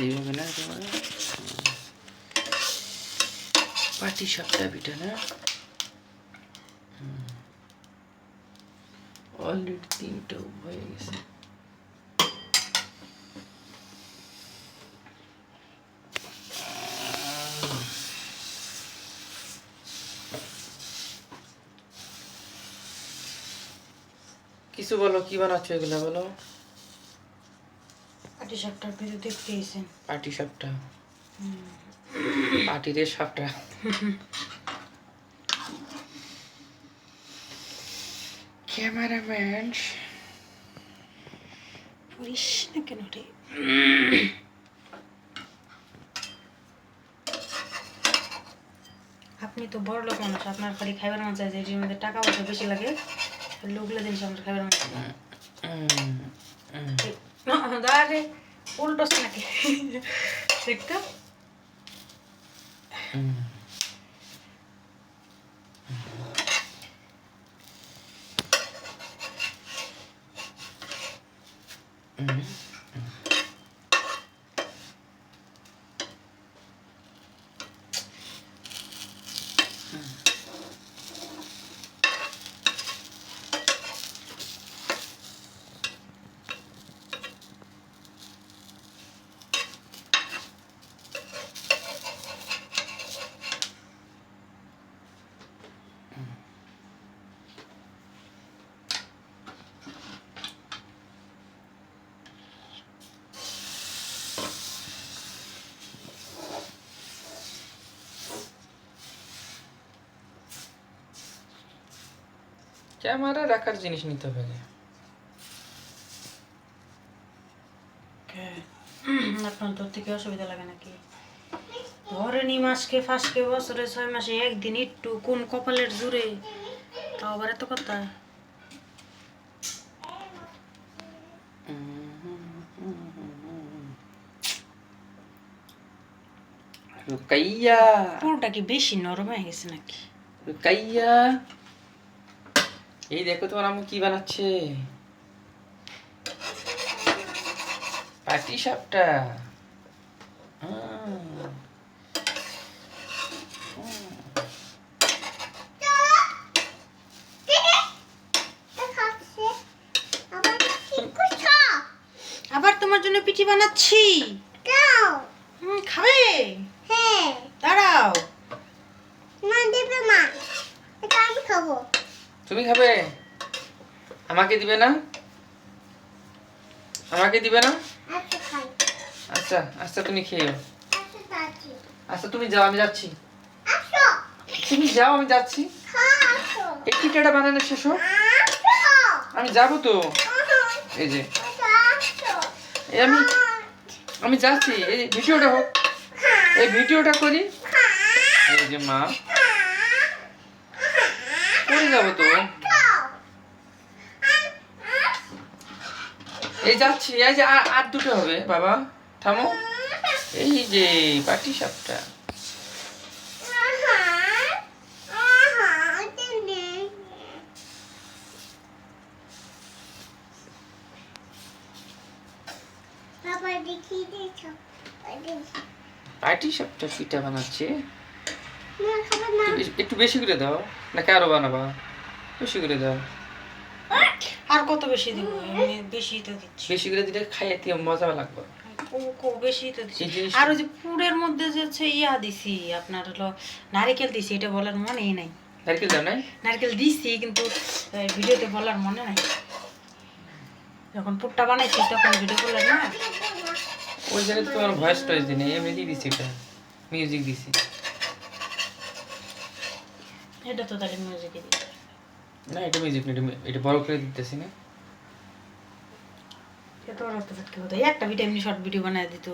এইভাবে না তোমার পাটি পিঠা না অলরেডি তিনটা হয়ে গেছে কিছু বলো, কি বানাচ্ছ এগুলো, বলো? পাটি সাপটার ভিতরে দেখতে এসেছেন পাটি সাপটা? পাটিরে সাপটা? ক্যামেরাম্যান? পড়িস না কেন রে? আপনি তো বড় লোক মানুষ আপনার খালি খাইবার মন চাই যে এটির মধ্যে টাকা পয়সা বেশি লাগে লোকগুলো জিনিস আমার খাইবার মন চায় দাঁড়ে উল্টোস নাকি দেখতো ক্যামেরা রাখার জিনিস নিতে হবে। আপনার তোর থেকে অসুবিধা লাগে নাকি? ধরেনি মাসকে ফাঁসকে বছরে ছয় মাসে একদিন একটু কোন কপালের জুড়ে তাও আবার এত কথা? রুকাইয়া। পুরোটা কি বেশি নরম হয়ে গেছে নাকি? রুকাইয়া। এই দেখো তোমার আম্মু কি বানাচ্ছে? পাটি সাপটা। আবার তোমার জন্য পিঠি বানাচ্ছি। হুম, খাবে। তুমি খাবে? আমাকে দিবে না? আমাকে দিবে না? আচ্ছা আচ্ছা তুমি খেয়ে আচ্ছা তুমি যাও আমি যাচ্ছি। তুমি যাও আমি যাচ্ছি। এই পিঠাটা বানানো শেষ আমি যাব তো। এই যে। এই আমি আমি যাচ্ছি। এই ভিডিওটা হোক। এই ভিডিওটা করি। এই যে মা। যাব তো। এই যাচ্ছি এই যে আর দুটো হবে বাবা। থামো। এই যে পাটি সাপটা। পাটি সাপটা পিঠা বানাচ্ছে। একটু বেশি- করে দাও। নাকি আরও বানাবা? বেশি করে দাও। আর কত বেশি দিব? বেশি তো দিচ্ছি। বেশি করে দিলে খাইতে মজা লাগবে। বেশি তো দিচ্ছি। আর ওই যে পুরের মধ্যে যে হচ্ছে ইয়া দিছি আপনার হলো নারিকেল দিছি এটা বলার মনেই নাই। নারকেল দাও নাই? নারকেল দিছি কিন্তু ভিডিওতে বলার মনে নাই। যখন পুরটা বানাইছি তখন ভিডিও করলেন না ওই জায়গায় তোমার ভয়েস টয়েস দিনে এমনি দিছি এটা। মিউজিক দিছি। এটা তো তাহলে মিউজিকে দিই না এটা মিউজিক না এটা বড় করে দিতেছি না। এটা তো রাস্তা একটা ভিডিও এমনি শর্ট ভিডিও বানায় দিত।